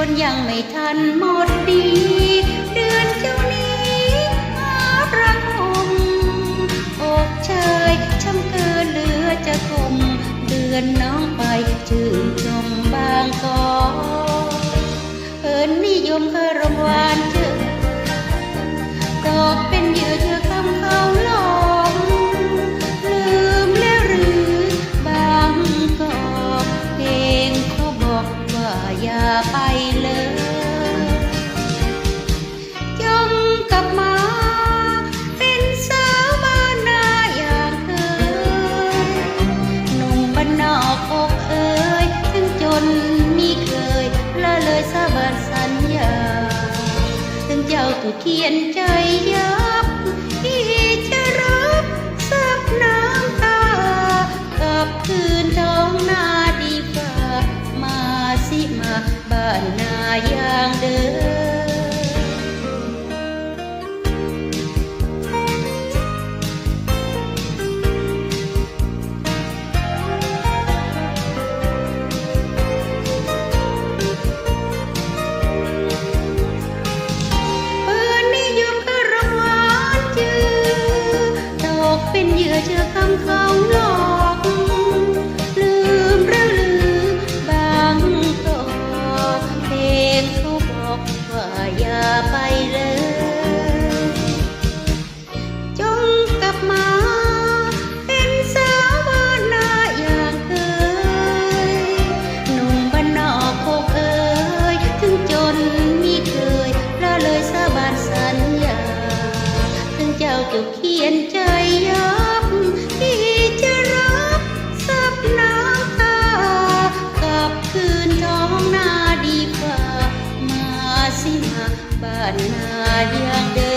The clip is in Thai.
คนยังไม่ทันหมดดี เดือนเจ้านี้มาประคมอกเชยช้ำเกินเหลือจะคมเดือนน้องไป อย่าไปเลยจงกลับมา เป็นสาวบ้านนาอย่างเคยหนุ่มบ้านนอกอกเอ่ยถึงจนมีเคยละเลยสาบานสัญญา ถึงเจ้าถูกเขียนใจยับานนาอย่างเดิมปืนนิยมกรางวัลจือตกเป็นเหยื่อเจอคำเขาหลอ จะเขียนใจยับที่จะรับสับน้ำตากับคืนท้องนาดีกว่า มาสิมาบ้านนาอย่างเดิม